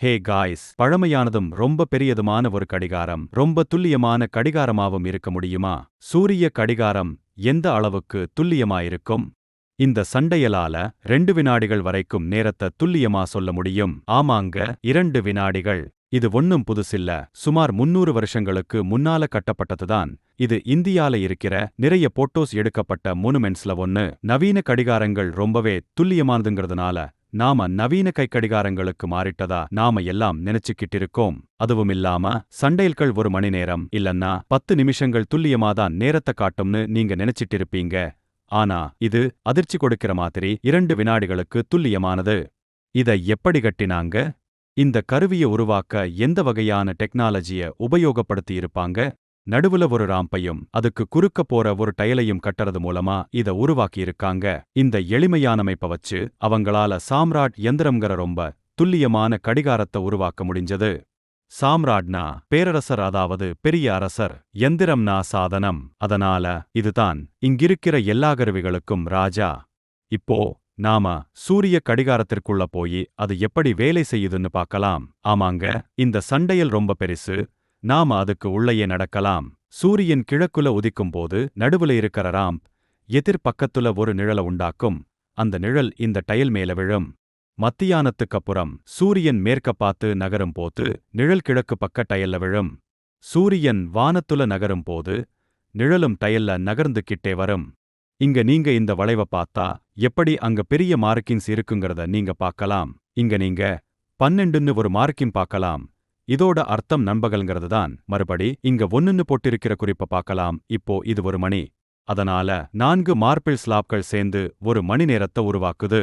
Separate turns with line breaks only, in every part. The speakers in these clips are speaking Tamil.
ஹே காய்ஸ் பழமையானதும் ரொம்ப பெரியதுமான ஒரு கடிகாரம் ரொம்ப துல்லியமான கடிகாரமாவும் இருக்க முடியுமா? சூரிய கடிகாரம் எந்த அளவுக்கு துல்லியமா இருக்கும் இந்த சண்டையலால ரெண்டு வினாடிகள் வரைக்கும் நேரத்த துல்லியமா சொல்ல முடியும். ஆமாங்க இரண்டு வினாடிகள். இது ஒன்னும் புதுசில்ல. சுமார் முன்னூறு வருஷங்களுக்கு முன்னால கட்டப்பட்டதுதான். இது இந்தியால இருக்கிற நிறைய போட்டோஸ் எடுக்கப்பட்ட மோனுமெண்ட்ஸ்ல ஒன்னு. நவீன கடிகாரங்கள் ரொம்பவே துல்லியமானதுங்கிறதுனால நாம நவீன கைக்கடிகாரங்களுக்கு மாறிட்டதா நாம எல்லாம் நினைச்சுக்கிட்டு இருக்கோம் அதுவும் இல்லாம சண்டைல்கள் ஒரு மணி நேரம் இல்லன்னா பத்து நிமிஷங்கள் துல்லியமாதான் நேரத்தை காட்டும்னு நீங்க நினைச்சிட்டு இருப்பீங்க ஆனா இது அதிர்ச்சி கொடுக்கிற மாதிரி இரண்டு வினாடிகளுக்கு துல்லியமானது. இத எப்படி கட்டினாங்க? இந்த கருவிய உருவாக்க எந்த வகையான டெக்னாலஜிய உபயோகப்படுத்தியிருப்பாங்க? நடுவுல ஒரு ராம்பையும் அதுக்கு குறுக்க போற ஒரு டயலையும் கட்டுறது மூலமா இத உருவாக்கியிருக்காங்க. இந்த எளிமையானமைப்ப வச்சு அவங்களால சாம்ராட் எந்திரம்ங்கிற ரொம்ப துல்லியமான கடிகாரத்தை உருவாக்க முடிஞ்சது. சாம்ராட்னா பேரரசர் அதாவது பெரிய அரசர் எந்திரம்னா சாதனம். அதனால இதுதான் இங்கிருக்கிற எல்லா கருவிகளுக்கும் ராஜா. இப்போ நாம சூரிய கடிகாரத்திற்குள்ள போய் அது எப்படி வேலை செய்யுதுன்னு பார்க்கலாம். ஆமாங்க இந்த சண்டையல் ரொம்ப பெருசு நாம அதுக்கு உள்ளேயே நடக்கலாம். சூரியன் கிழக்குல உதிக்கும் போது நடுவுல இருக்கிற ராம்ப் எதிர் பக்கத்துல ஒரு நிழல உண்டாக்கும். அந்த நிழல் இந்த டயல் மேல விழும். மத்தியானத்துக்கப்புறம் சூரியன் மேற்க பார்த்து நகரும் போது நிழல் கிழக்கு பக்க டயல்ல விழும். சூரியன் வானத்துல நகரும் போது நிழலும் டயல்ல நகர்ந்து கிட்டே வரும். இங்க நீங்க இந்த வளைவ பார்த்தா எப்படி அங்க பெரிய மார்க்கிங்ஸ் இருக்குங்கிறத நீங்க பார்க்கலாம். இங்க நீங்க பன்னெண்டுன்னு ஒரு மார்க்கிங் பார்க்கலாம். இதோட அர்த்தம் நண்பகல்ங்கிறது தான் மறுபடி இங்க ஒன்னுன்னு போட்டிருக்கிற குறிப்ப பார்க்கலாம். இப்போ இது ஒரு மணி. அதனால நான்கு மார்பிள் ஸ்லாப்கள் சேர்ந்து ஒரு மணி நேரத்தை உருவாக்குது.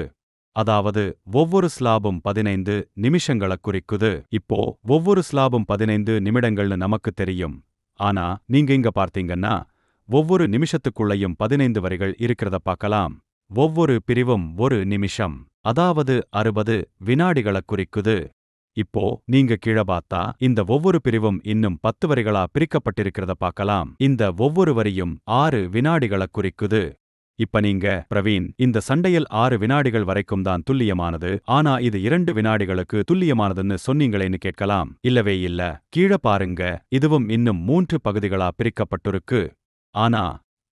அதாவது ஒவ்வொரு ஸ்லாபும் பதினைந்து நிமிஷங்களை குறிக்குது. இப்போ ஒவ்வொரு ஸ்லாபும் பதினைந்து நிமிடங்கள்னு நமக்கு தெரியும். ஆனா நீங்க இங்க பார்த்தீங்கன்னா ஒவ்வொரு நிமிஷத்துக்குள்ளேயும் பதினைந்து வரிகள் இருக்கிறத பார்க்கலாம். ஒவ்வொரு பிரிவும் ஒரு நிமிஷம். அதாவது அறுபது வினாடிகளை குறிக்குது. இப்போ நீங்க கீழ பார்த்தா இந்த ஒவ்வொரு பிரிவும் இன்னும் பத்து வரிகளா பிரிக்கப்பட்டிருக்கிறத பார்க்கலாம். இந்த ஒவ்வொரு வரியும் ஆறு வினாடிகளை குறிக்குது. இப்ப நீங்க பிரவீன் இந்த சண்டையில் ஆறு வினாடிகள் வரைக்கும் தான் துல்லியமானது. ஆனா இது இரண்டு வினாடிகளுக்கு துல்லியமானதுன்னு சொன்னீங்களேன்னு கேட்கலாம். இல்லவே இல்ல. கீழ பாருங்க. இதுவும் இன்னும் மூன்று பகுதிகளா பிரிக்கப்பட்டிருக்கு. ஆனா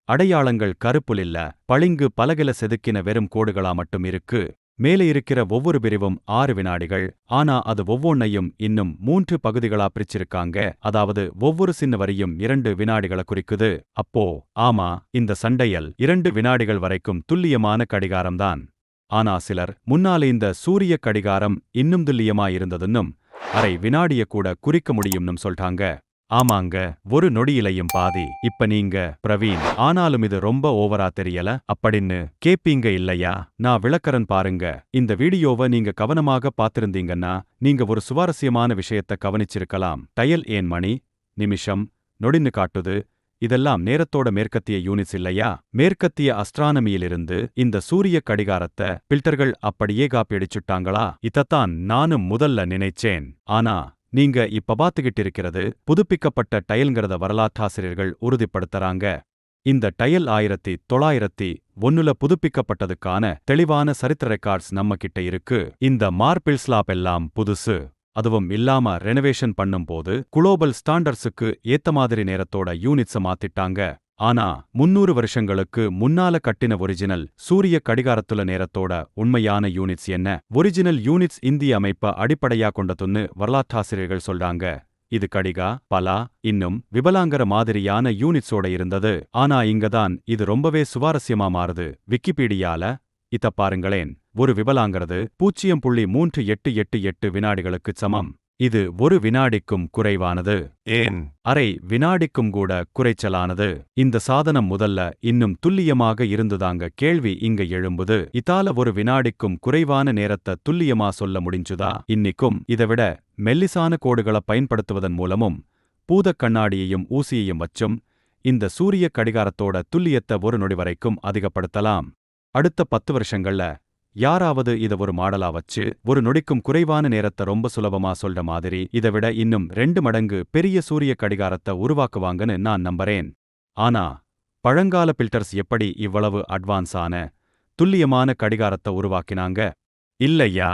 அடையாளங்கள் கருப்புல் இல்ல பளிங்கு பலகில செதுக்கின வெறும் கோடுகளா மட்டும் இருக்கு. மேலே இருக்கிற ஒவ்வொரு பிரிவும் ஆறு வினாடிகள். ஆனா அது ஒவ்வொன்னையும் இன்னும் மூன்று பகுதிகளா பிரிச்சிருக்காங்க. அதாவது ஒவ்வொரு சின்ன வரியும் இரண்டு வினாடிகளை குறிக்குது. அப்போ ஆமா இந்த சண்டையல் இரண்டு வினாடிகள் வரைக்கும் துல்லியமான கடிகாரம்தான். ஆனா சிலர் முன்னாலே இந்த சூரிய கடிகாரம் இன்னும் துல்லியமா இருந்ததுன்னும் அரை வினாடிய கூட குறிக்க முடியும்னும் சொல்றாங்க. ஆமாங்க ஒரு நொடியிலையும் பாதி. இப்ப நீங்க பிரவீன் ஆனாலும் இது ரொம்ப ஓவரா தெரியல? அப்படின்னு கேப்பீங்க இல்லையா? நான் விளக்கரன் பாருங்க. இந்த வீடியோவை நீங்க கவனமாக பார்த்திருந்தீங்கன்னா நீங்க ஒரு சுவாரஸ்யமான விஷயத்த கவனிச்சிருக்கலாம். டயல் ஏன் மணி? நிமிஷம். நொடின்னு காட்டுது. இதெல்லாம் நேரத்தோட மேற்கத்திய யூனிட்ஸ் இல்லையா? மேற்கத்திய அஸ்ட்ரானமியிலிருந்து இந்த சூரிய கடிகாரத்தை பில்டர்கள் அப்படியே காப்பியடிச்சுட்டாங்களா இதத்தான் நானும் முதல்ல நினைச்சேன். ஆனா நீங்க இப்ப பாத்துக்கிட்டு இருக்கிறது புதுப்பிக்கப்பட்ட டயல்ங்கிறத வரலாற்றாசிரியர்கள் உறுதிப்படுத்துறாங்க. இந்த டயல் ஆயிரத்தி தொள்ளாயிரத்தி ஒன்னுல புதுப்பிக்கப்பட்டதுக்கான தெளிவான சரித்திர ரெக்கார்ட்ஸ் நம்ம கிட்ட இருக்கு. இந்த மார்பிள் ஸ்லாப் எல்லாம் புதுசு. அதுவும் இல்லாம ரெனோவேஷன் பண்ணும்போது குளோபல் ஸ்டாண்டர்ட்ஸுக்கு ஏத்த மாதிரி நேரத்தோட யூனிட்ஸ மாத்திட்டாங்க. ஆனா முன்னூறு வருஷங்களுக்கு முன்னால கட்டின ஒரிஜினல் சூரிய கடிகாரத்துல நேரத்தோட உண்மையான யூனிட்ஸ் என்ன? ஒரிஜினல் யூனிட்ஸ் இந்திய அமைப்ப அடிப்படையா கொண்டதுன்னு வரலாற்றாசிரியர்கள் சொல்றாங்க. இது கடிகா பலா இன்னும் விபலாங்கர மாதிரியான யூனிட்ஸோட இருந்தது. ஆனா இங்கதான் இது ரொம்பவே சுவாரஸ்யமா மாறுது. விக்கிபீடியால இத பாருங்களேன். ஒரு விபலாங்கிறது பூஜ்ஜியம் புள்ளி மூன்று எட்டு எட்டு எட்டு வினாடிகளுக்கு சமம். இது ஒரு வினாடிக்கும் குறைவானது.
ஏன்?
அரை வினாடிக்கும் கூட குறைச்சலானது. இந்த சாதனம் முதல்ல இன்னும் துல்லியமாக இருந்துதாங்க கேள்வி இங்க எழும்புது. இதால ஒரு வினாடிக்கும் குறைவான நேரத்த துல்லியமா சொல்ல முடிஞ்சுதா? இன்னிக்கும் இதைவிட மெல்லிசான கோடுகளை பயன்படுத்துவதன் மூலமும் பூதக் கண்ணாடியையும் ஊசியையும் வச்சும் இந்த சூரிய கடிகாரத்தோட துல்லியத்தை ஒரு நொடி வரைக்கும் அதிகப்படுத்தலாம். அடுத்த பத்து வருஷங்கள்ல யாராவது இத ஒரு மாடலா வச்சு ஒரு நொடிக்கும் குறைவான நேரத்தை ரொம்ப சுலபமா சொல்ற மாதிரி இதை விட இன்னும் ரெண்டு மடங்கு பெரிய சூரிய கடிகாரத்தை உருவாக்குவாங்கன்னு நான் நம்புறேன். ஆனா பழங்கால பில்டர்ஸ் எப்படி இவ்வளவு அட்வான்ஸான துல்லியமான கடிகாரத்தை உருவாக்கினாங்க? இல்லையா?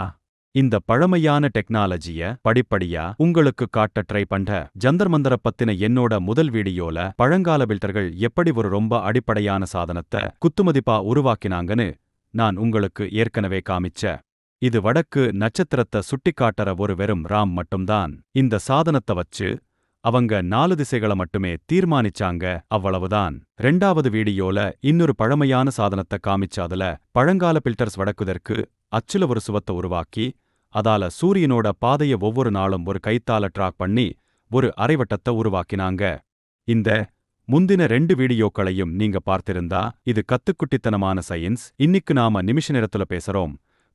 இந்த பழமையான டெக்னாலஜிய படிப்படியா உங்களுக்கு காட்ட ட்ரை பண்ற ஜந்தர்மந்தர பத்தின என்னோட முதல் வீடியோல பழங்கால பில்டர்கள் எப்படி ஒரு ரொம்ப அடிப்படையான சாதனத்தை குத்துமதிப்பா உருவாக்கினாங்கன்னு நான் உங்களுக்கு ஏற்கனவே காமிச்ச. இது வடக்கு நட்சத்திரத்தை சுட்டிக்காட்டற ஒரு வெறும் ராம் மட்டும்தான். இந்த சாதனத்தை வச்சு அவங்க நாலு திசைகளை மட்டுமே தீர்மானிச்சாங்க அவ்வளவுதான். ரெண்டாவது வீடியோல இன்னொரு பழமையான சாதனத்தை காமிச்சாதுல பழங்கால பில்டர்ஸ் வடக்குதற்கு அச்சுல ஒரு சுவத்தை உருவாக்கி அதால சூரியனோட பாதைய ஒவ்வொரு நாளும் ஒரு கைத்தால ட்ராக் பண்ணி ஒரு அரைவட்டத்தை உருவாக்கினாங்க. இந்த முந்தின ரெண்டு வீடியோக்களையும் நீங்க பார்த்திருந்தா இது கத்துக்குட்டித்தனமான சயின்ஸ். இன்னிக்கு நாம நிமிஷ நேரத்துல பேசுறோம்.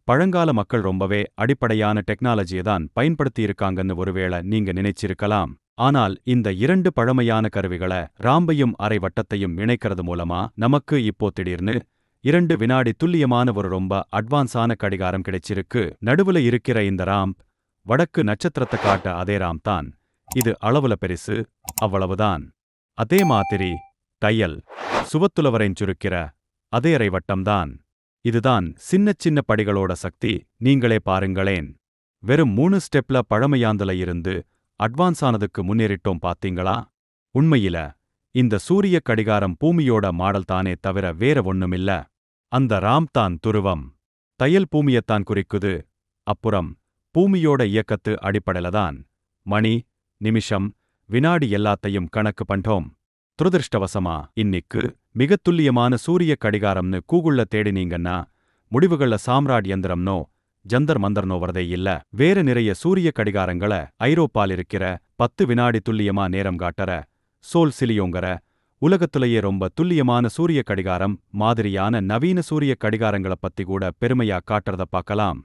பழங்கால மக்கள் ரொம்பவே அடிப்படையான டெக்னாலஜியை தான் பயன்படுத்தி இருக்காங்கன்னு ஒருவேளை நீங்க நினைச்சிருக்கலாம். ஆனால் இந்த இரண்டு பழமையான கருவிகளை ராம்பையும் அரை வட்டத்தையும் இணைக்கிறது மூலமா நமக்கு இப்போ திடீர்னு இரண்டு வினாடி துல்லியமான ஒரு ரொம்ப அட்வான்ஸான கடிகாரம் கிடைச்சிருக்கு. நடுவுல இருக்கிற இந்த ராம்ப் வடக்கு நட்சத்திரத்தை காட்ட அதே ராம் தான். இது அளவுல பெருசு அவ்வளவுதான். அதே மாதிரி தையல் சுவத்துலவரைஞ் சுருக்கிற அதே அறை வட்டம்தான் இதுதான் சின்ன சின்ன படிகளோட சக்தி. நீங்களே பாருங்களேன். வெறும் மூணு ஸ்டெப்ல பழமையாந்தல இருந்து அட்வான்ஸ் ஆனதுக்கு முன்னேறிட்டோம் பாத்தீங்களா? உண்மையில இந்த சூரிய கடிகாரம் பூமியோட மாடல் தானே தவிர வேற ஒண்ணுமில்ல. அந்த ராம் தான் துருவம். தையல் பூமியத்தான் குறிக்குது. அப்புறம் பூமியோட இயக்கத்து அடிப்படையில தான். மணி நிமிஷம் வினாடி எல்லாத்தையும் கணக்கு பண்ணோம் துரதிருஷ்டவசமா இன்னிக்கு மிகத் துல்லியமான சூரிய கடிகாரம்னு கூகுள்ல தேடினீங்கன்னா முடிவுகள்ல சாம்ராட் யந்திரம்னோ ஜந்தர் மந்தர்னோ வரதே இல்ல. வேற நிறைய சூரிய கடிகாரங்கள ஐரோப்பால் இருக்கிற பத்து வினாடி துல்லியமா நேரம் காட்டற சோல் சிலியோங்கற உலகத்துலயே ரொம்ப துல்லியமான சூரிய கடிகாரம் மாதிரியான நவீன சூரிய கடிகாரங்கள பத்தி கூட பெருமையா காட்டுறத பார்க்கலாம்.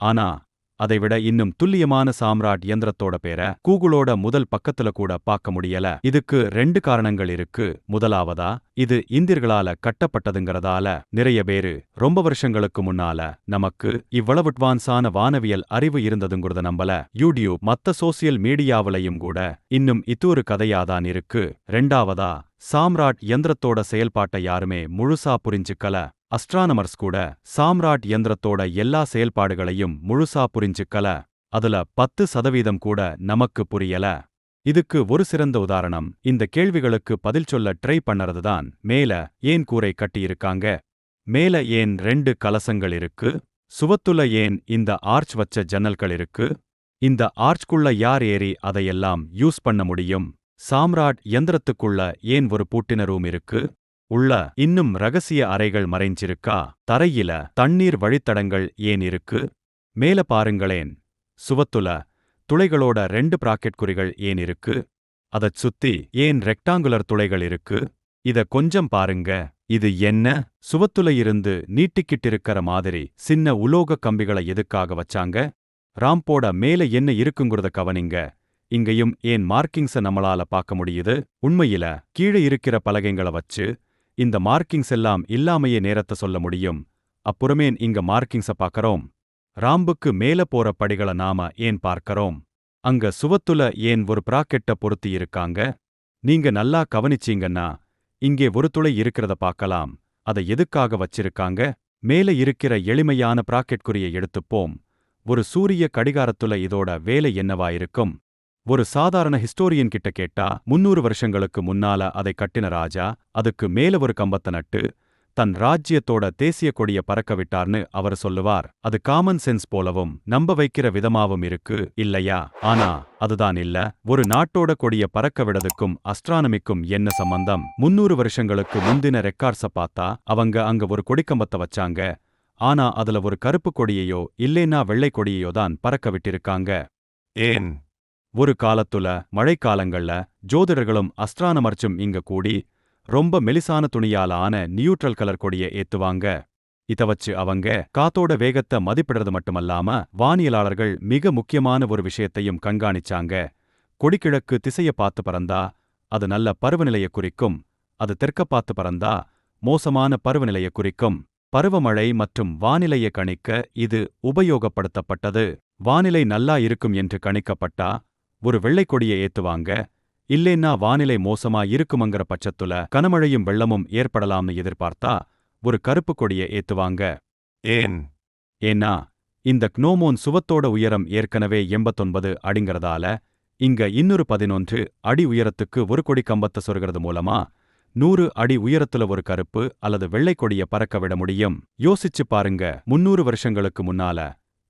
ஆனா அதைவிட இன்னும் துல்லியமான சாம்ராட் இயந்திரத்தோட பேர கூகுளோட முதல் பக்கத்துல கூட பார்க்க முடியல. இதுக்கு ரெண்டு காரணங்கள் இருக்கு. முதலாவதா இது இந்தியர்களால கட்டப்பட்டதுங்கிறதால நிறைய பேரு ரொம்ப வருஷங்களுக்கு முன்னால நமக்கு இவ்வளவு அட்வான்ஸான வானவியல் அறிவு இருந்ததுங்கிறத நம்பல. யூடியூப் மத்த சோசியல் மீடியாவிலையும் கூட இன்னும் இது ஒரு கதையாதான் இருக்கு. ரெண்டாவதா சாம்ராட் யந்திரத்தோட செயல்பாட்டை யாருமே முழுசா புரிஞ்சுக்கல. அஸ்ட்ரானமர்ஸ் கூட சாம்ராட் யந்திரத்தோட எல்லா செயல்பாடுகளையும் முழுசா புரிஞ்சுக்கல. அதுல பத்து சதவீதம் கூட நமக்கு புரியல. இதுக்கு ஒரு சிறந்த உதாரணம் இந்த கேள்விகளுக்கு பதில் சொல்ல ட்ரை பண்ணறதுதான். மேல ஏன் கூரை கட்டியிருக்காங்க? மேல ஏன் ரெண்டு கலசங்கள் இருக்கு? சுவத்துல ஏன் இந்த ஆர்ச் வச்ச ஜன்னல்கள் இருக்கு? இந்த ஆர்ச்குள்ள யார் ஏறி அதையெல்லாம் யூஸ் பண்ண முடியும்? சாம்ராட் யந்திரத்துக்குள்ள ஏன் ஒரு பூட்டின ரூம் இருக்கு? உள்ள இன்னும் ரகசிய அறைகள் மறைஞ்சிருக்கா? தரையில தண்ணீர் வழித்தடங்கள் ஏன் இருக்கு? மேல பாருங்களேன். சுவத்துல துளைகளோட ரெண்டு பிராக்கெட் குறிகள் ஏன் இருக்கு? அதச் சுத்தி ஏன் ரெக்டாங்குலர் துளைகள் இருக்கு? இத கொஞ்சம் பாருங்க. இது என்ன? சுவத்துல இருந்து நீட்டிக்கிட்டிருக்கிற மாதிரி சின்ன உலோக கம்பிகளை எதுக்காக வச்சாங்க? ராம்போட மேல என்ன இருக்குங்கிறத கவனிங்க. இங்கேயும் ஏன் மார்க்கிங்ஸ நம்மளால பார்க்க முடியுது? உண்மையில கீழே இருக்கிற பலகைங்கள வச்சு இந்த மார்க்கிங்ஸ் எல்லாம் இல்லாமையே நேரத்த சொல்ல முடியும். அப்புறமேன் இங்க மார்க்கிங்ஸ பார்க்கறோம். ராம்புக்கு மேல போற படிகள நாம ஏன் பார்க்கறோம்? அங்க சுவத்துல ஏன் ஒரு பிராக்கெட்ட பொருத்தி இருக்காங்க? நீங்க நல்லா கவனிச்சீங்கன்னா இங்கே ஒரு துளை இருக்கிறத பார்க்கலாம். அதை எதுக்காக வச்சிருக்காங்க? மேல இருக்கிற எளிமையான பிராக்கெட் குறியை எடுத்துப்போம். ஒரு சூரிய கடிகாரத்துல இதோட வேலை என்னவா இருக்கும்? ஒரு சாதாரண ஹிஸ்டோரியன் கிட்ட கேட்டா முன்னூறு வருஷங்களுக்கு முன்னால அதை கட்டின ராஜா அதுக்கு மேல ஒரு கம்பத்தை நட்டு தன் ராஜ்யத்தோட தேசிய கொடிய பறக்க விட்டார்னு அவர் சொல்லுவார். அது காமன் சென்ஸ் போலவும் நம்ப வைக்கிற விதமாவும் இருக்கு இல்லையா? ஆனா அதுதான் இல்ல. ஒரு நாட்டோட கொடிய பறக்க விடதுக்கும் அஸ்ட்ரானமிக்கும் என்ன சம்பந்தம்? முன்னூறு வருஷங்களுக்கு முந்தின ரெக்கார்ட்ஸ பார்த்தா அவங்க அங்க ஒரு கொடிக்கம்பத்தை வச்சாங்க. ஆனா அதுல ஒரு கருப்பு கொடியையோ இல்லேன்னா வெள்ளை கொடியையோ தான் பறக்க விட்டிருக்காங்க. ஏன்? ஒரு காலத்துல மழைக்காலங்கள்ல ஜோதிடர்களும் அஸ்ட்ரானமர்ச்சும் இங்க கூடி ரொம்ப மெலிசான துணியால ஆன நியூட்ரல் கலர் கொடிய ஏத்துவாங்க. இத வச்சு அவங்க காத்தோட வேகத்தை மதிப்பிடுறது மட்டுமல்லாம வானியலாளர்கள் மிக முக்கியமான ஒரு விஷயத்தையும் கண்காணிச்சாங்க. கொடிக்கிழக்கு திசைய பார்த்து பறந்தா அது நல்ல பருவநிலையை குறிக்கும். அது தெற்க பார்த்து பறந்தா மோசமான பருவநிலையை குறிக்கும். பருவமழை மற்றும் வானிலையை கணிக்க இது உபயோகப்படுத்தப்பட்டது. வானிலை நல்லா இருக்கும் என்று கணிக்கப்பட்டா ஒரு வெள்ளைக் கொடியை ஏத்துவாங்க. இல்லேன்னா வானிலை மோசமா இருக்குமங்கிற பட்சத்துல கனமழையும் வெள்ளமும் ஏற்படலாம்னு எதிர்பார்த்தா ஒரு கருப்பு கொடியை ஏத்துவாங்க. ஏன்? ஏன்னா இந்த க்னோமோன் சுவத்தோட உயரம் ஏற்கனவே எண்பத்தொன்பது அடிங்கிறதால இங்க இன்னொரு பதினொன்று அடி உயரத்துக்கு ஒரு கொடி கம்பத்தை சொருகிறது மூலமா நூறு அடி உயரத்துல ஒரு கருப்பு அல்லது வெள்ளை கொடிய பறக்க விட முடியும். யோசிச்சு பாருங்க முன்னூறு வருஷங்களுக்கு முன்னால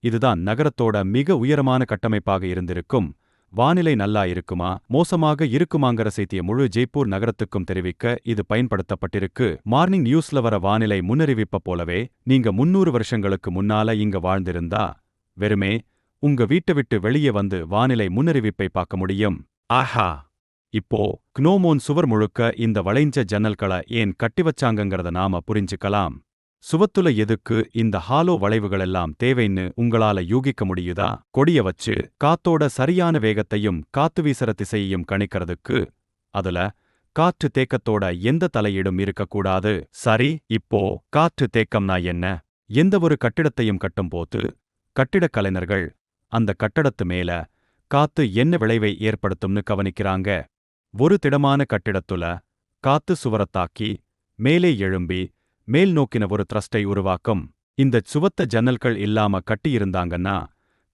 இதுதான் நகரத்தோட மிக உயரமான கட்டமைப்பாக இருந்திருக்கும். வானிலை நல்லா இருக்குமா? மோசமாக இருக்குமாங்கிற செய்திய முழு ஜெய்ப்பூர் நகரத்துக்கும் தெரிவிக்க இது பயன்படுத்தப்பட்டிருக்கு. மார்னிங் நியூஸ்ல வர வானிலை முன்னறிவிப்ப போலவே நீங்க முன்னூறு வருஷங்களுக்கு முன்னால இங்க வாழ்ந்திருந்தா வெறுமே உங்க வீட்டை விட்டு வெளியே வந்து வானிலை முன்னறிவிப்பை பார்க்க முடியும். ஆஹா! இப்போ க்னோமோன் சுவர் முழுக்க இந்த வளைஞ்ச ஜன்னல்களை ஏன் கட்டி வச்சாங்கங்கிறத நாம புரிஞ்சுக்கலாம். சுவத்துல எதுக்கு இந்த ஹாலோ வளைவுகளெல்லாம் தேவைன்னு உங்களால யூகிக்க முடியுதா? கொடிய வச்சு காத்தோட சரியான வேகத்தையும் காத்து வீசற திசையையும் கணிக்கிறதுக்கு அதுல காற்று தேக்கத்தோட எந்த தலையீடும் இருக்கக்கூடாது. சரி இப்போ காற்று தேக்கம்னா என்ன? எந்த ஒரு கட்டிடத்தையும் கட்டும்போது கட்டிடக் கலைஞர்கள் அந்த கட்டடத்து மேல காத்து என்ன விளைவை ஏற்படுத்தும்னு கவனிக்கிறாங்க? ஒரு திடமான கட்டிடத்துல காத்து சுவரத்தாக்கி மேலே எழும்பி மேல் நோக்கின ஒரு த்ரஸ்டை உருவாக்கும். இந்த சுவத்த ஜன்னல்கள் இல்லாம கட்டியிருந்தாங்கன்னா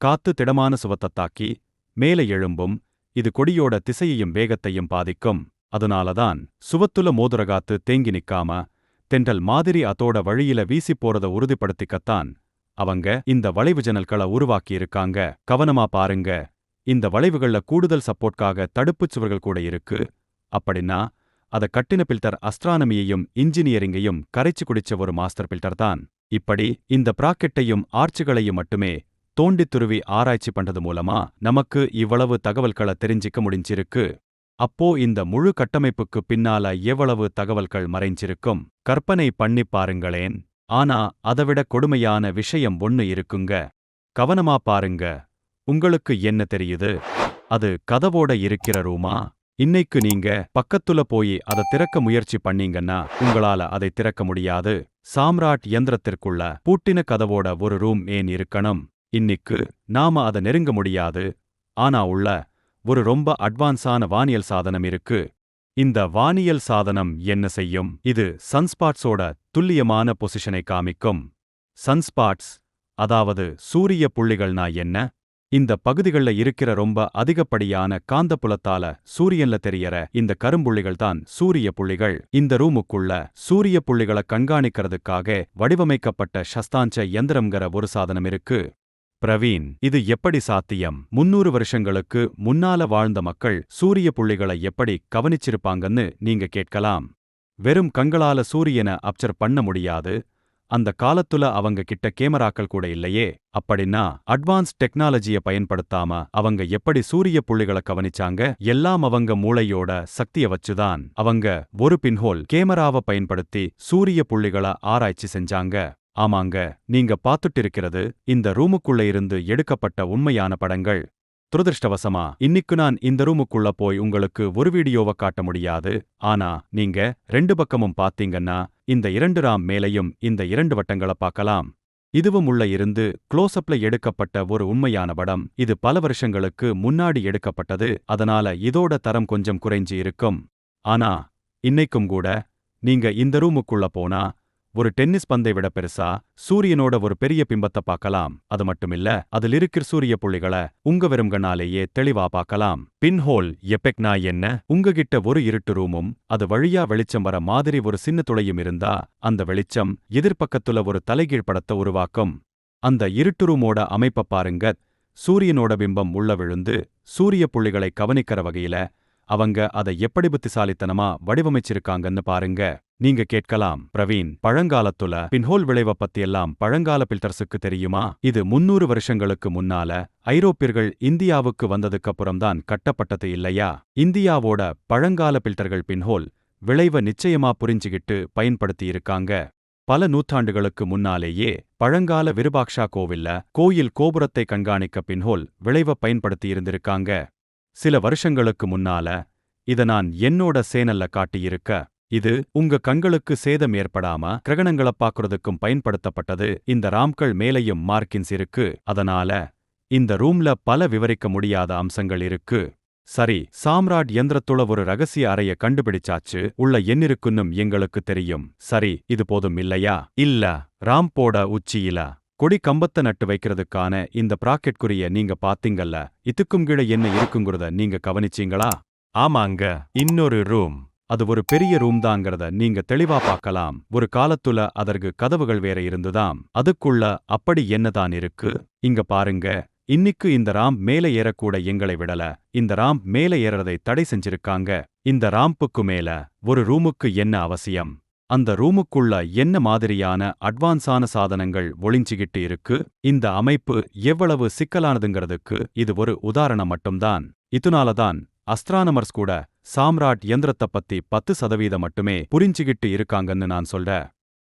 காத்து திடமான சுவத்தத்தாக்கி மேலே எழும்பும் இது கொடியோட திசையையும் வேகத்தையும் பாதிக்கும். அதனாலதான் சுவத்துல மோதுரகாத்து தேங்கி நிக்காம தென்றல் மாதிரி அதோட வழியில வீசி போறத உறுதிப்படுத்திக்கத்தான் அவங்க இந்த வளைவு ஜன்னல்களை உருவாக்கியிருக்காங்க. கவனமா பாருங்க. இந்த வளைவுகள்ல கூடுதல் சப்போர்ட்காக தடுப்புச் சுவர்கள் கூட இருக்கு. அப்படின்னா அத கட்டின பில்டர் அஸ்ட்ரானமியையும் இன்ஜினியரிங்கையும் கரைச்சு குடிச்ச ஒரு மாஸ்டர் பில்டர் தான். இப்படி இந்த பிராக்கெட்டையும் ஆர்ச்சுகளையும் மட்டுமே தோண்டித் துருவி ஆராய்ச்சி பண்றது மூலமா நமக்கு இவ்வளவு தகவல்களை தெரிஞ்சிக்க முடிஞ்சிருக்கு. அப்போ இந்த முழு கட்டமைப்புக்கு பின்னால எவ்வளவு தகவல்கள் மறைஞ்சிருக்கும்? கற்பனை பண்ணிப் பாருங்களேன். ஆனா அதவிட கொடுமையான விஷயம் ஒன்னு இருக்குங்க. கவனமா பாருங்க. உங்களுக்கு என்ன தெரியுது? அது கதவோட இருக்கிற ரூமா? இன்னைக்கு நீங்க பக்கத்துல போய் அதை திறக்க முயற்சி பண்ணீங்கன்னா உங்களால அதை திறக்க முடியாது. சாம்ராட் இயந்திரத்திற்குள்ள பூட்டின கதவோட ஒரு ரூம் ஏன் இருக்கணும்? இன்னிக்கு நாம அதை நெருங்க முடியாது. ஆனா உள்ள ஒரு ரொம்ப அட்வான்ஸான வானியல் சாதனம் இருக்கு. இந்த வானியல் சாதனம் என்ன செய்யும்? இது சன்ஸ்பாட்ஸோட துல்லியமான பொசிஷனை காமிக்கும். சன்ஸ்பாட்ஸ் அதாவது சூரிய புள்ளிகள்னா என்ன? இந்த பகுதிகள்ல இருக்கிற ரொம்ப அதிகப்படியான காந்த புலத்தால சூரியன்ல தெரியற இந்த கரும்புள்ளிகள் தான் சூரிய புள்ளிகள். இந்த ரூமுக்குள்ள சூரிய புள்ளிகளை கண்காணிக்கிறதுக்காக வடிவமைக்கப்பட்ட ஷஸ்தாஞ்ச யந்திரம்ங்கிற ஒரு சாதனம் இருக்கு. பிரவீன் இது எப்படி சாத்தியம்? முன்னூறு வருஷங்களுக்கு முன்னால வாழ்ந்த மக்கள் சூரிய புள்ளிகளை எப்படி கவனிச்சிருப்பாங்கன்னு நீங்க கேட்கலாம். வெறும் கங்களால சூரியனை அப்சர் பண்ண முடியாது அந்த காலத்துல அவங்க கிட்ட கேமராக்கள் கூட இல்லையே அப்படின்னா அட்வான்ஸ் டெக்னாலஜிய பயன்படுத்தாம அவங்க எப்படி சூரிய புள்ளிகளை கவனிச்சாங்க எல்லாம் அவங்க மூளையோட சக்திய வச்சுதான் அவங்க ஒரு பின்ஹோல் கேமராவை பயன்படுத்தி சூரிய புள்ளிகளை ஆராய்ச்சி செஞ்சாங்க. ஆமாங்க நீங்க பாத்துட்டு இருக்கிறது இந்த ரூமுக்குள்ள இருந்து எடுக்கப்பட்ட உண்மையான படங்கள். துரதிருஷ்டவசமா இன்னிக்கு நான் இந்த ரூமுக்குள்ள போய் உங்களுக்கு ஒரு வீடியோவை காட்ட முடியாது ஆனா நீங்க ரெண்டு பக்கமும் பாத்தீங்கன்னா இந்த இரண்டு ராம் மேலையும் இந்த இரண்டு வட்டங்களை பார்க்கலாம். இதுவும் உள்ள இருந்து க்ளோஸ்அப்ல எடுக்கப்பட்ட ஒரு உண்மையான படம் இது பல வருஷங்களுக்கு முன்னாடி எடுக்கப்பட்டது. அதனால இதோட தரம் கொஞ்சம் குறைஞ்சி இருக்கும். ஆனா இன்னைக்கும் கூட நீங்க இந்த ரூமுக்குள்ள போனா ஒரு டென்னிஸ் பந்தை விட பெருசா சூரியனோட ஒரு பெரிய பிம்பத்தை பார்க்கலாம். அது மட்டுமில்ல அதில் இருக்கிற சூரிய புள்ளிகளை உங்க வெறுங்கண்ணாலேயே தெளிவா பார்க்கலாம். பின்ஹோல் எபெக்னா என்ன? உங்ககிட்ட ஒரு இருட்டு ரூமும் அது வழியா வெளிச்சம் வர மாதிரி ஒரு சின்ன துளையும் இருந்தா அந்த வெளிச்சம் எதிர்ப்பக்கத்துல ஒரு தலைகீழ் படத்தை உருவாக்கும். அந்த இருட்டு ரூமோட அமைப்ப பாருங்க. சூரியனோட பிம்பம் உள்ள விழுந்து சூரிய புள்ளிகளை கவனிக்கிற வகையில அவங்க அதை எப்படி புத்திசாலித்தனமா வடிவமைச்சிருக்காங்கன்னு பாருங்க. நீங்க கேட்கலாம். பிரவீன் பழங்காலத்துல பின்ஹோல் விளைவ பத்தியெல்லாம் பழங்கால பில்டர்ஸுக்கு தெரியுமா? இது முன்னூறு வருஷங்களுக்கு முன்னால ஐரோப்பியர்கள் இந்தியாவுக்கு வந்ததுக்கு அப்புறம்தான் கட்டப்பட்டது இல்லையா? இந்தியாவோட பழங்கால பில்டர்கள் பின்ஹோல் விளைவ நிச்சயமா புரிஞ்சுகிட்டு பயன்படுத்தியிருக்காங்க. பல நூற்றாண்டுகளுக்கு முன்னாலேயே பழங்கால விருபாக்ஷா கோவில்ல கோயில் கோபுரத்தை கண்காணிக்க பின்ஹோல் விளைவ பயன்படுத்தியிருந்திருக்காங்க. சில வருஷங்களுக்கு முன்னால இத நான் என்னோட சேனல்ல காட்டியிருக்க இது உங்க கண்களுக்கு சேதம் ஏற்படாம கிரகணங்களை பாக்குறதுக்கும் பயன்படுத்தப்பட்டது. இந்த ராம்கள் மேலையும் மார்க்கின்ஸ் இருக்கு. அதனால இந்த ரூம்ல பல விவரிக்க முடியாத அம்சங்கள் இருக்கு. சரி சாம்ராட் எந்திரத்துள ஒரு ரகசிய அறைய கண்டுபிடிச்சாச்சு. உள்ள என்னிருக்குன்னும் எங்களுக்கு தெரியும். சரி இது போதும் இல்லையா? இல்ல ராம்போட உச்சியில. கொடி கம்பத்த நட்டு வைக்கிறதுக்கான இந்த ப்ராக்கெட்குரிய நீங்க பாத்தீங்கல்ல இதுக்கும் கீழே என்ன இருக்குங்கிறத நீங்க கவனிச்சீங்களா? ஆமாங்க இன்னொரு ரூம். அது ஒரு பெரிய ரூம் தாங்கிறத நீங்க தெளிவா பார்க்கலாம் ஒரு காலத்துல அதற்கு கதவுகள் வேற இருந்துதாம். அதுக்குள்ள அப்படி என்னதான் இருக்கு? இங்க பாருங்க இன்னிக்கு இந்த ராம் மேல ஏறக்கூட எங்களை விடல. இந்த ராம் மேல ஏறதை தடை செஞ்சிருக்காங்க. இந்த ராம்புக்கு மேல ஒரு ரூமுக்கு என்ன அவசியம்? அந்த ரூமுக்குள்ள என்ன மாதிரியான அட்வான்ஸான சாதனங்கள் ஒளிஞ்சிக்கிட்டு இருக்கு? இந்த அமைப்பு எவ்வளவு சிக்கலானதுங்கிறதுக்கு இது ஒரு உதாரணம் மட்டும்தான். இதனாலதான் அஸ்ட்ரானமர்ஸ் கூட சாம்ராட் யந்திரத்தை பத்தி பத்து சதவீதம் மட்டுமே புரிஞ்சுகிட்டு இருக்காங்கன்னு நான் சொல்றேன்.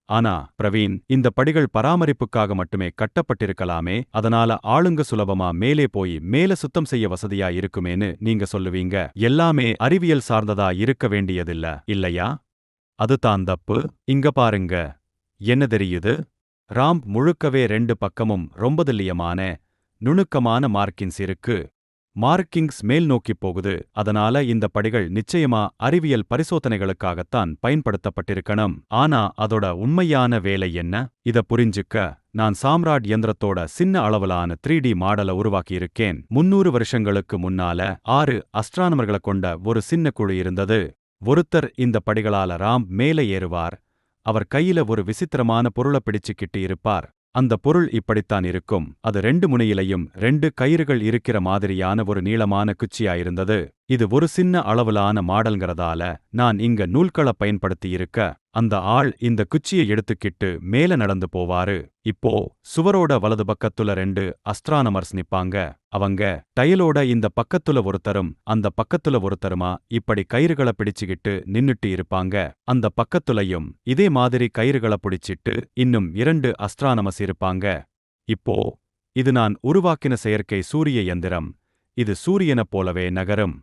ஆனா பிரவீன் இந்த படிகள் பராமரிப்புக்காக மட்டுமே கட்டப்பட்டிருக்கலாமே. அதனால ஆளுங்க சுலபமா மேலே போய் மேல சுத்தம் செய்ய வசதியா இருக்குமேன்னு நீங்க சொல்லுவீங்க. எல்லாமே அறிவியல் சார்ந்ததா இருக்க வேண்டியதில்ல இல்லையா? அதுதான் தப்பு. இங்க பாருங்க. என்ன தெரியுது? ராம்ப் முழுக்கவே ரெண்டு பக்கமும் ரொம்ப துல்லியமான நுணுக்கமான மார்க்கிங்ஸ் இருக்கு. மார்க்கிங்ஸ் மேல் நோக்கிப் போகுது. அதனால இந்த படிகள் நிச்சயமா அறிவியல் பரிசோதனைகளுக்காகத்தான் பயன்படுத்தப்பட்டிருக்கணும். ஆனா அதோட உண்மையான வேலை என்ன? இத புரிஞ்சுக்க நான் சாம்ராட் யந்திரத்தோட சின்ன அளவிலான த்ரீ டி மாடலை உருவாக்கியிருக்கேன் முன்னூறு வருஷங்களுக்கு முன்னால ஆறு அஸ்ட்ரானமர்களை கொண்ட ஒரு சின்ன குழு இருந்தது. ஒருத்தர் இந்த படிகளால ராம் மேலே ஏறுவார் அவர் கையில ஒரு விசித்திரமான பொருளை பிடிச்சுக்கிட்டு இருப்பார். அந்த பொருள் இப்படித்தான் இருக்கும். அது ரெண்டு முனையிலையும் ரெண்டு கயிறுகள் இருக்கிற மாதிரியான ஒரு நீளமான குச்சியாயிருந்தது. இது ஒரு சின்ன அளவிலான மாடல்ங்கிறதால நான் இங்க நூல்களை பயன்படுத்தியிருக்க அந்த ஆள் இந்த குச்சியை எடுத்துக்கிட்டு மேல நடந்து போவாரு. இப்போ சுவரோட வலது பக்கத்துல ரெண்டு அஸ்ட்ரானமர்ஸ் நிப்பாங்க. அவங்க டயலோட இந்த பக்கத்துல ஒருத்தரும் அந்த பக்கத்துல ஒருத்தருமா இப்படி கயிறுகளை பிடிச்சுக்கிட்டு நின்னுட்டு இருப்பாங்க. அந்த பக்கத்துலயும் இதே மாதிரி கயிறுகளை பிடிச்சிட்டு இன்னும் இரண்டு அஸ்ட்ரானமஸ் இருப்பாங்க. இப்போ இது நான் உருவாக்கின செயற்கை சூரிய யந்திரம் இது சூரியனைப் போலவே நகரும்.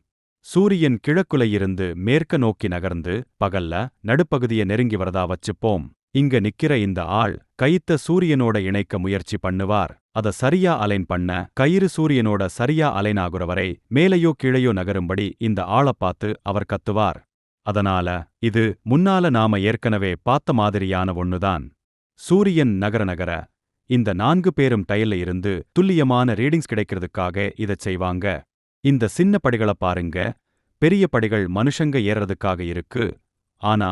சூரியன் கிழக்குலையிருந்து மேற்க நோக்கி நகர்ந்து பகல்ல நடுப்பகுதிய நெருங்கி வரதா வச்சுப்போம். இங்க நிக்கிற இந்த ஆள் கயித்த சூரியனோட இணைக்க முயற்சி பண்ணுவார். அத சரியா அலைன் பண்ண கயிறு சூரியனோட சரியா அலைன் ஆகுற வரை மேலையோ கீழையோ நகரும்படி இந்த ஆளப் பார்த்து அவர் கத்துவார். அதனால இது முன்னால நாம ஏற்கனவே பார்த்த மாதிரியான ஒண்ணுதான். சூரியன் நகர நகர இந்த நான்கு பேரும் டயல்ல இருந்து துல்லியமான ரீடிங்ஸ் கிடைக்கிறதுக்காக இதச் செய்வாங்க. இந்த சின்ன படிகள பாருங்க. பெரிய படிகள் மனுஷங்க ஏறதுக்காக இருக்கு. ஆனா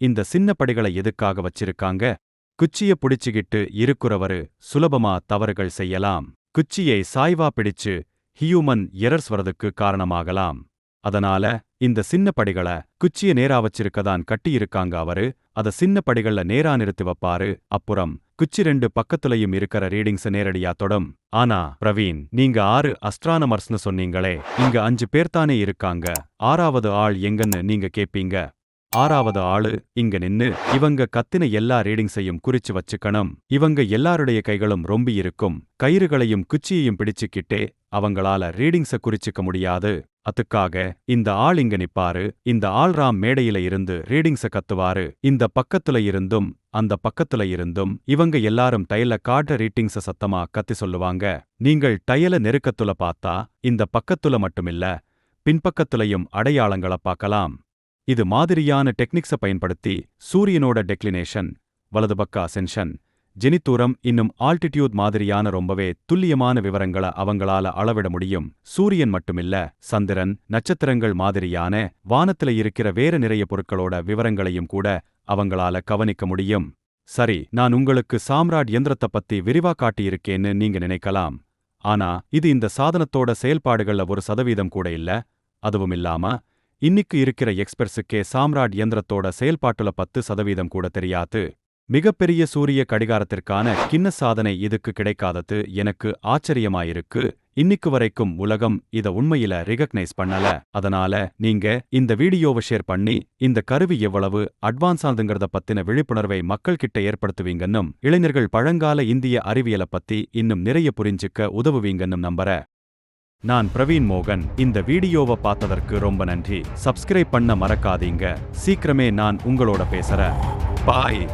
இந்த சின்ன படிகளை எதுக்காக வச்சிருக்காங்க? குச்சிய புடிச்சுகிட்டு இருக்குறவரு சுலபமா தவறுகள் செய்யலாம். குச்சியை சாய்வா பிடிச்சு ஹியூமன் எரர்ஸ் வரதுக்கு காரணமாகலாம். அதனால இந்த சின்ன படிகள குச்சிய நேரா வச்சிருக்கதான் கட்டியிருக்காங்க அவரு. அத சின்ன படிகள்ல நேரா நிறுத்தி வைப்பாரு. அப்புறம் குச்சி ரெண்டு பக்கத்துலயும் இருக்கிற ரீடிங்ஸ நேரடியா தொடும். ஆனா பிரவீன் நீங்க ஆறு அஸ்ட்ரானமர்ஸ்னு சொன்னீங்களே இங்க அஞ்சு பேர்தானே இருக்காங்க. ஆறாவது ஆள் எங்கன்னு நீங்க கேப்பீங்க. ஆறாவது ஆளு இங்க நின்னு இவங்க கத்தின எல்லா ரீடிங்ஸையும் குறிச்சு வச்சுக்கணும். இவங்க எல்லாருடைய கைகளும் ரொம்பி இருக்கும். கயிறுகளையும் குச்சியையும் பிடிச்சுக்கிட்டே அவங்களால ரீடிங்ஸ குறிச்சுக்க முடியாது. அதுக்காக இந்த ஆள் இங்க நிப்பாரு. இந்த ஆள் ராம் மேடையில இருந்து ரீடிங்ஸ கத்துவாரு. இந்த பக்கத்துல இருந்தும் அந்த பக்கத்துல இருந்தும் இவங்க எல்லாரும் டயல காட்ட ரீட்டிங்ஸ சத்தமா கத்தி சொல்லுவாங்க. நீங்கள் டயல நெருக்கத்துல பார்த்தா இந்த பக்கத்துல மட்டுமில்ல பின்பக்கத்துலயும் அடையாளங்கள பார்க்கலாம். இது மாதிரியான டெக்னிக்ஸ பயன்படுத்தி சூரியனோட டெக்ளினேஷன் வலது பக்க அசென்ஷன் ஜெனித்தூரம் இன்னும் ஆல்டிடியூட் மாதிரியான ரொம்பவே துல்லியமான விவரங்கள அவங்களால அளவிட முடியும். சூரியன் மட்டுமில்ல சந்திரன் நட்சத்திரங்கள் மாதிரியான வானத்துல இருக்கிற வேற நிறைய பொருட்களோட விவரங்களையும் கூட அவங்களால கவனிக்க முடியும். சரி நான் உங்களுக்கு சாம்ராட் யந்திரத்தை பத்தி விரிவா காட்டியிருக்கேன்னு நீங்க நினைக்கலாம். ஆனா இது இந்த சாதனத்தோட செயல்பாடுகள்ல ஒரு சதவீதம் கூட இல்ல. அதுவும் இல்லாம இன்னிக்கு இருக்கிற எக்ஸ்பிரஸுக்கே சாம்ராட் யந்திரத்தோட செயல்பாட்டுல பத்து சதவீதம் கூட தெரியாது. மிகப்பெரிய சூரிய கடிகாரத்திற்கான கின்ன சாதனை இதுக்கு கிடைக்காதது எனக்கு ஆச்சரியமாயிருக்கு. இன்னிக்கு வரைக்கும் உலகம் இத உண்மையில ரிகக்னைஸ் பண்ணல. அதனால நீங்க இந்த வீடியோவை ஷேர் பண்ணி இந்த கருவி எவ்வளவு அட்வான்ஸானதுங்கிறத பத்தின விழிப்புணர்வை மக்கள் கிட்ட ஏற்படுத்துவீங்கன்னும் இளைஞர்கள் பழங்கால இந்திய அறிவியல பத்தி இன்னும் நிறைய புரிஞ்சுக்க உதவுவீங்கன்னும் நம்புற நான் பிரவீன் மோகன். இந்த வீடியோவை பார்த்ததற்கு ரொம்ப நன்றி. சப்ஸ்கிரைப் பண்ண மறக்காதீங்க. சீக்கிரமே நான் உங்களோட பேசுறேன். பாய்